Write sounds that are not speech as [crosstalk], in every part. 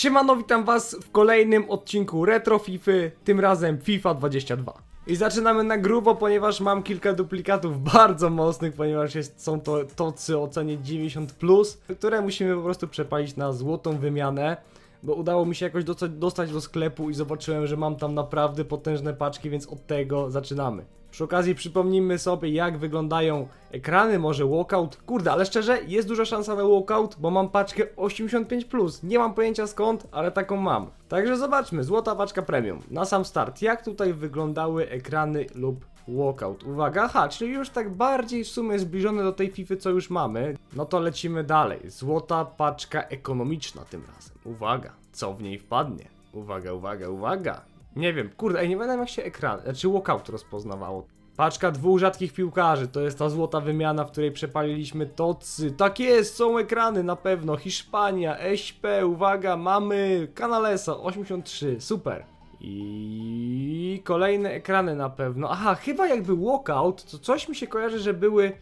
Siemano, witam was w kolejnym odcinku Retro Fify, tym razem FIFA 22. I zaczynamy na grubo, ponieważ mam kilka duplikatów [laughs] bardzo mocnych, ponieważ jest, są to tocy o cenie 90+, które musimy po prostu przepalić na złotą wymianę. Bo udało mi się jakoś dosta- dostać do sklepu i zobaczyłem, że mam tam naprawdę potężne paczki, więc od tego zaczynamy. Przy okazji przypomnijmy sobie, jak wyglądają ekrany, może walkout. Kurde, ale szczerze, jest duża szansa na walkout, bo mam paczkę 85+. Nie mam pojęcia skąd, ale taką mam. Także zobaczmy, złota paczka premium. Na sam start, jak tutaj wyglądały ekrany lub walkout. Uwaga, aha, czyli już tak bardziej w sumie zbliżone do tej FIFA, co już mamy. No to lecimy dalej. Złota paczka ekonomiczna tym razem. Uwaga, co w niej wpadnie? Uwaga, uwaga, uwaga. Nie wiem, kurde, ej, nie będę jak się ekran, znaczy walkout rozpoznawało. Paczka dwóch rzadkich piłkarzy, to jest ta złota wymiana, w której przepaliliśmy tocy. Tak jest, są ekrany na pewno. Hiszpania, SP, uwaga, mamy Canalesa 83, super. I kolejne ekrany na pewno. Aha, chyba jakby walkout, to coś mi się kojarzy, że były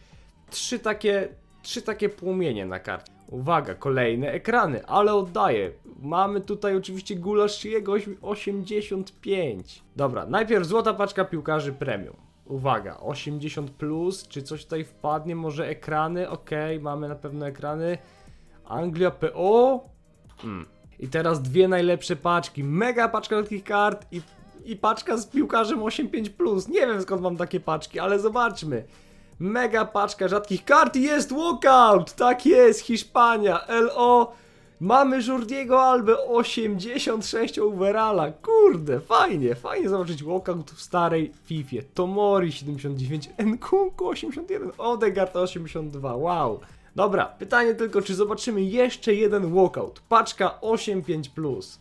trzy takie, trzy takie płomienie na karcie. Uwaga, kolejne ekrany, ale oddaję. Mamy tutaj oczywiście gulasz jego 85. Dobra, najpierw złota paczka piłkarzy premium. Uwaga, 80 plus, czy coś tutaj wpadnie? Może ekrany? Okej, mamy na pewno ekrany. Anglia PO. Hmm. I teraz dwie najlepsze paczki. Mega paczka takich kart i, i paczka z piłkarzem 85 plus. Nie wiem skąd mam takie paczki, ale zobaczmy. Mega paczka rzadkich kart i jest walkout! Tak jest, Hiszpania, LO. Mamy Jordiego Albę 86 overalla. Kurde, fajnie, fajnie zobaczyć walkout w starej Fifie. Tomori 79, Nkunku 81, Odegaard 82, wow. Dobra, pytanie tylko, czy zobaczymy jeszcze jeden walkout. Paczka 85+.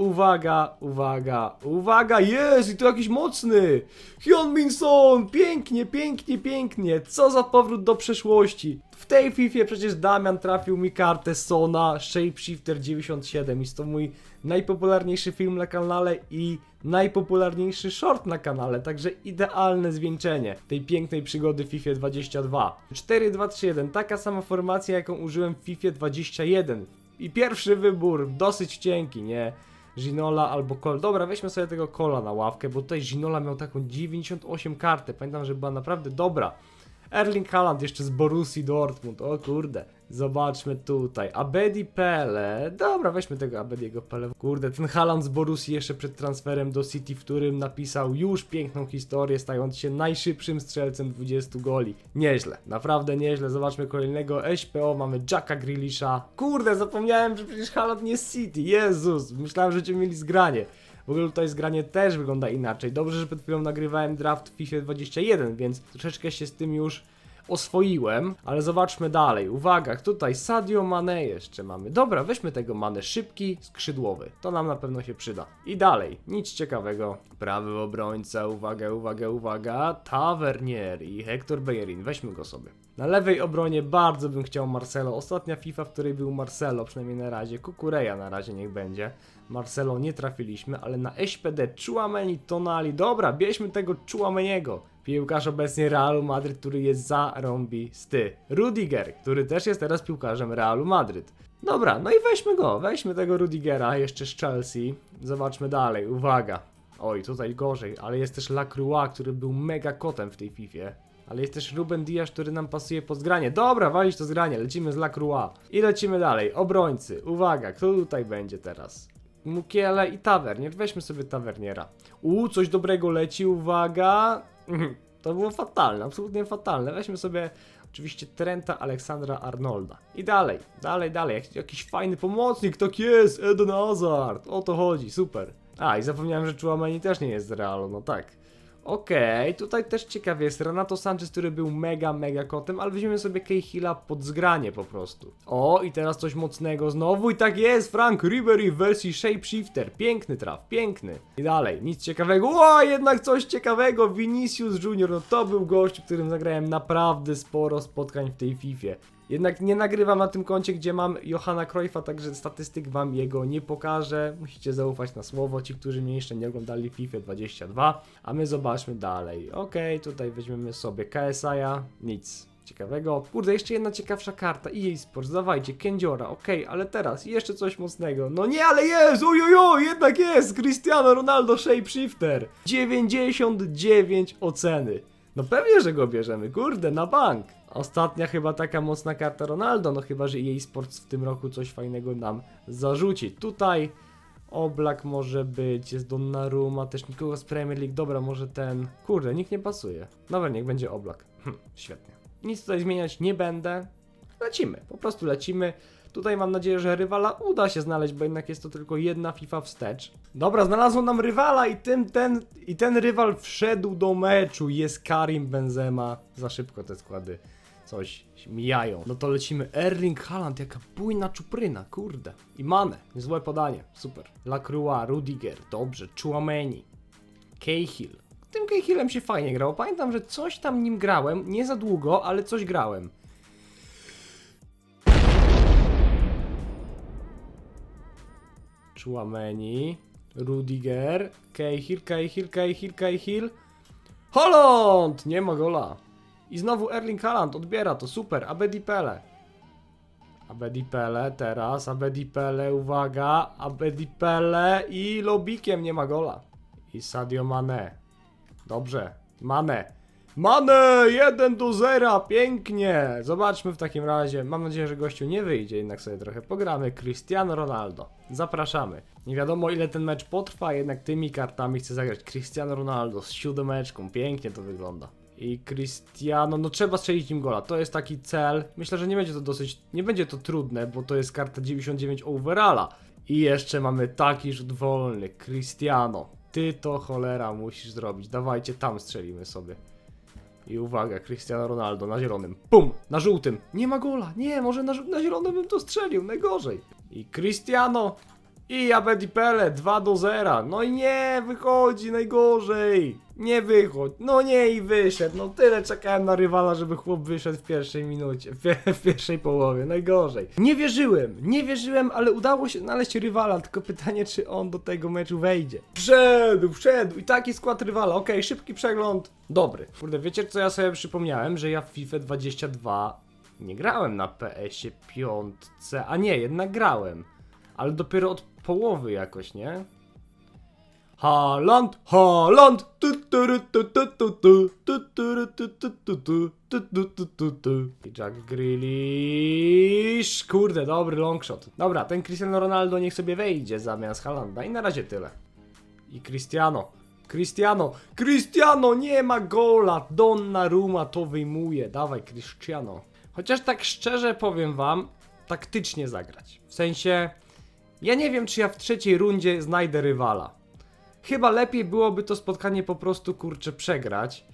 Uwaga, uwaga, uwaga, jest i to jakiś mocny! Hyun Min Son, pięknie, pięknie, pięknie, co za powrót do przeszłości. W tej Fifie przecież Damian trafił mi kartę Sona Shapeshifter 97 jest to mój najpopularniejszy film na kanale i najpopularniejszy short na kanale, także idealne zwieńczenie tej pięknej przygody w FIFA 22. 4, 2, 3, 1, taka sama formacja jaką użyłem w FIFA 21 i pierwszy wybór, dosyć cienki, nie? Ginola albo Kol. Dobra, weźmy sobie tego Kola na ławkę, bo tutaj Ginola miał taką 98 kartę. Pamiętam, że była naprawdę dobra. Erling Haaland jeszcze z Borussii Dortmund. O kurde. Zobaczmy tutaj. Abedi Pele. Dobra, weźmy tego Abediego Pele. Kurde, ten Haaland z Borussii jeszcze przed transferem do City, w którym napisał już piękną historię, stając się najszybszym strzelcem 20 goli. Nieźle, naprawdę nieźle. Zobaczmy kolejnego SPO. Mamy Jacka Grealisha. Kurde, zapomniałem, że przecież Haaland nie z City. Jezus, myślałem, że będziemy mieli zgranie. W ogóle tutaj zgranie też wygląda inaczej. Dobrze, że przed chwilą nagrywałem draft w FIFA 21, więc troszeczkę się z tym już oswoiłem, ale zobaczmy dalej. Uwaga, tutaj Sadio Mane jeszcze mamy. Dobra, weźmy tego Mane szybki, skrzydłowy. To nam na pewno się przyda. I dalej, nic ciekawego. Prawy obrońca, uwaga, uwaga, uwaga. Tavernier i Hector Bellerin, weźmy go sobie. Na lewej obronie bardzo bym chciał Marcelo. Ostatnia FIFA, w której był Marcelo, przynajmniej na razie. Kukureja na razie niech będzie. Marcelo nie trafiliśmy, ale na SPD Chouameni, Tonali. Dobra, bierzmy tego Chouameniego. Piłkarz obecnie Realu Madryt, który jest zarąbisty. Rudiger, który też jest teraz piłkarzem Realu Madryt. Dobra, no i weźmy go, weźmy tego Rudigera jeszcze z Chelsea. Zobaczmy dalej, uwaga. Oj, tutaj gorzej, ale jest też Lacroix, który był mega kotem w tej Fifie. Ale jest też Ruben Diaz, który nam pasuje pod zgranie. Dobra, walić to zgranie, lecimy z Lacroix. I lecimy dalej. Obrońcy, uwaga, kto tutaj będzie teraz? Mukiele i Tavernier. Weźmy sobie Taverniera. U, coś dobrego leci, uwaga. Mhm, To było fatalne, absolutnie fatalne. Weźmy sobie oczywiście Trenta Aleksandra Arnolda. I dalej, dalej, dalej. Jak, jakiś fajny pomocnik, tak jest, Eden Hazard. O to chodzi, super. A, i zapomniałem, że Chouameni też nie jest z Realu, no tak. Okej, tutaj też ciekawie jest Renato Sanchez, który był mega, mega kotem, ale weźmiemy sobie Cahilla pod zgranie po prostu. O, i teraz coś mocnego znowu i tak jest, Frank Ribery w wersji Shapeshifter. Piękny traf, piękny. I dalej, nic ciekawego. O, jednak coś ciekawego, Vinicius Junior, no to był gość, którym zagrałem naprawdę sporo spotkań w tej Fifie. Jednak nie nagrywam na tym koncie, gdzie mam Johana Cruyffa, także statystyk wam jego nie pokażę. Musicie zaufać na słowo, ci, którzy mnie jeszcze nie oglądali FIFA 22. A my zobaczmy dalej. Okej, tutaj weźmiemy sobie KSI-a, nic. ciekawego. Kurde, jeszcze jedna ciekawsza karta. EA Sports, dawajcie, Kędziora, okej, ale teraz jeszcze coś mocnego. No nie, ale jest! Ojojo, jednak jest! Cristiano Ronaldo Shapeshifter. 99 oceny. No pewnie, że go bierzemy, kurde, na bank. Ostatnia chyba taka mocna karta Ronaldo, no chyba, że EA Sports w tym roku coś fajnego nam zarzuci. Tutaj Oblak może być, jest Donnarumma, też nikogo z Premier League, dobra, może ten... Kurde, nikt nie pasuje. Dobra, niech będzie Oblak. Hm, świetnie. Nic tutaj zmieniać nie będę. Lecimy, po prostu lecimy. Tutaj mam nadzieję, że rywala uda się znaleźć, bo jednak jest to tylko jedna FIFA wstecz. Dobra, znalazło nam rywala i tym ten, i ten rywal wszedł do meczu. Jest Karim Benzema. Za szybko te składy coś mijają. No to lecimy. Erling Haaland, jaka bujna czupryna, kurde. I Mane, niezłe podanie, super. Lacroix, Rudiger, dobrze. Chouameni, Cahill. Tym Cahillem się fajnie grało. Pamiętam, że coś tam nim grałem, nie za długo, ale coś grałem. Chouameni, Rudiger, Cahill, Cahill, Cahill, Cahill. Holland! Nie ma gola. I znowu Erling Haaland odbiera to, super. Abedi Pele. Abedi Pele teraz, Abedi Pele, uwaga. Abedi Pele i Lobikiem nie ma gola. I Sadio Mane. Dobrze, Mane. Mane! 1 do 0, pięknie! Zobaczmy w takim razie. Mam nadzieję, że gościu nie wyjdzie, jednak sobie trochę pogramy. Cristiano Ronaldo. Zapraszamy. Nie wiadomo ile ten mecz potrwa, jednak tymi kartami chcę zagrać. Cristiano Ronaldo z siódemeczką, pięknie to wygląda. I Cristiano, no trzeba strzelić im gola, to jest taki cel. Myślę, że nie będzie to dosyć, nie będzie to trudne, bo to jest karta 99 overalla. I jeszcze mamy taki rzut wolny, Cristiano. Ty to cholera musisz zrobić, dawajcie tam strzelimy sobie. I uwaga, Cristiano Ronaldo na zielonym. Pum! Na żółtym. Nie ma gola. Nie, może na, na zielonym bym to strzelił. Najgorzej. I Cristiano. I Abedi Pele 2 do 0. No i nie, wychodzi najgorzej. Nie wychodź. No nie i wyszedł. No tyle czekałem na rywala, żeby chłop wyszedł w pierwszej minucie. W, w pierwszej połowie. Najgorzej. Nie wierzyłem. Nie wierzyłem, ale udało się znaleźć rywala. Tylko pytanie, czy on do tego meczu wejdzie. Wszedł, wszedł. I taki skład rywala. Okej, szybki przegląd. Dobry. Kurde, wiecie co ja sobie przypomniałem? Że ja w FIFA 22 nie grałem na PS-ie 5, a nie, jednak grałem. Ale dopiero od połowy jakoś, nie? Haaland, Haaland! Jack Grealish! Kurde, dobry longshot. Dobra, ten Cristiano Ronaldo niech sobie wejdzie zamiast Halanda i na razie tyle. I Cristiano. Cristiano! Cristiano! Nie ma gola! Donnarumma to wyjmuje. Dawaj, Cristiano. Chociaż tak szczerze powiem wam, taktycznie zagrać. W sensie, ja nie wiem, czy ja w trzeciej rundzie znajdę rywala Chyba lepiej byłoby to spotkanie po prostu kurczę przegrać.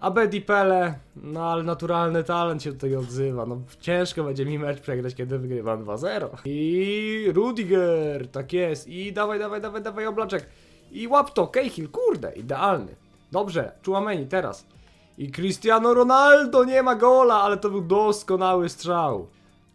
A Bedi Pele, no ale naturalny talent się tutaj odzywa. No ciężko będzie mi mecz przegrać, kiedy wygrywam 2-0. I Rudiger, tak jest. I dawaj, dawaj, dawaj, dawaj oblaczek. I łap to, Cahill, kurde, idealny. Dobrze, Chouameni teraz. I Cristiano Ronaldo nie ma gola, ale to był doskonały strzał.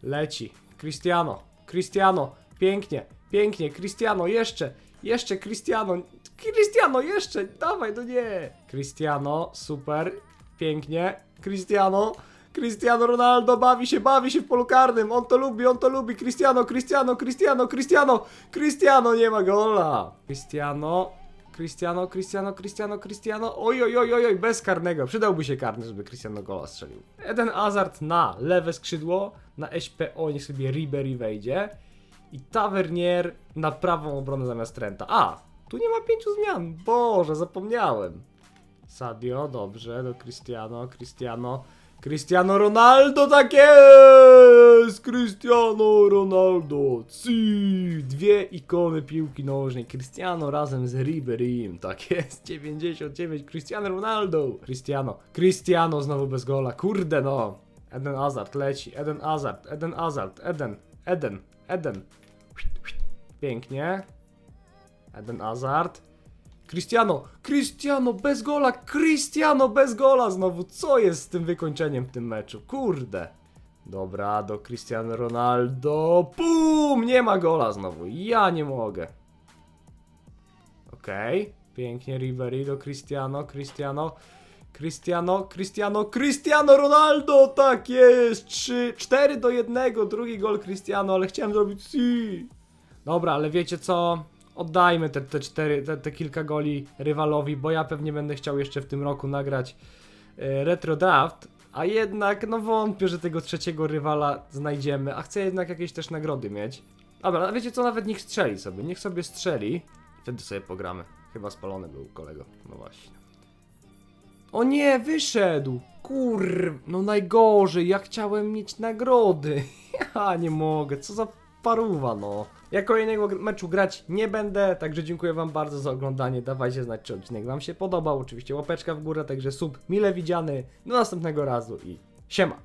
Leci. Cristiano, Cristiano, pięknie, pięknie, Cristiano, jeszcze, jeszcze Cristiano, Cristiano, jeszcze, dawaj, no nie. Cristiano, super, pięknie, Cristiano, Cristiano Ronaldo bawi się, bawi się w polu karnym, on to lubi, on to lubi, Cristiano, Cristiano, Cristiano, Cristiano, Cristiano, nie ma gola. Cristiano, Cristiano, Cristiano, Cristiano, Cristiano, oj, oj, oj, oj, oj, bez karnego, przydałby się karny, żeby Cristiano gola strzelił. Eden Hazard na lewe skrzydło, na SPO niech sobie Ribery wejdzie i Tavernier na prawą obronę zamiast Trenta. A, tu nie ma pięciu zmian, boże, zapomniałem. Sadio, dobrze, do Cristiano, Cristiano, Cristiano Ronaldo, tak jest! Cristiano Ronaldo, si, dwie ikony piłki nożnej, Cristiano razem z Riberym, tak jest, 99, Cristiano Ronaldo, Cristiano, Cristiano znowu bez gola, kurde no, Eden Hazard leci, Eden Hazard, Eden Hazard, Eden, Eden, Eden, pięknie, Eden Hazard, Cristiano, Cristiano bez gola, Cristiano bez gola znowu. Co jest z tym wykończeniem w tym meczu? Kurde. Dobra, do Cristiano Ronaldo. Pum! Nie ma gola znowu. Ja nie mogę. Okej. Pięknie Ribery do Cristiano, Cristiano. Cristiano, Cristiano, Cristiano Ronaldo, tak jest! 3, 4 do 1, drugi gol Cristiano, ale chciałem zrobić si. Dobra, ale wiecie co? Oddajmy te, te, cztery, te, te kilka goli rywalowi, bo ja pewnie będę chciał jeszcze w tym roku nagrać e, retro draft, a jednak no wątpię, że tego trzeciego rywala znajdziemy, a chcę jednak jakieś też nagrody mieć. Dobra, wiecie co, nawet niech strzeli sobie, niech sobie strzeli. Wtedy sobie pogramy. Chyba spalony był kolego, no właśnie. O nie, wyszedł! Kur... No najgorzej, ja chciałem mieć nagrody. [laughs] Ja nie mogę, co za paruwa, no. Ja kolejnego meczu grać nie będę, także dziękuję wam bardzo za oglądanie. Dawajcie znać, czy odcinek wam się podobał. Oczywiście łapeczka w górę, także sub mile widziany. Do następnego razu i siema.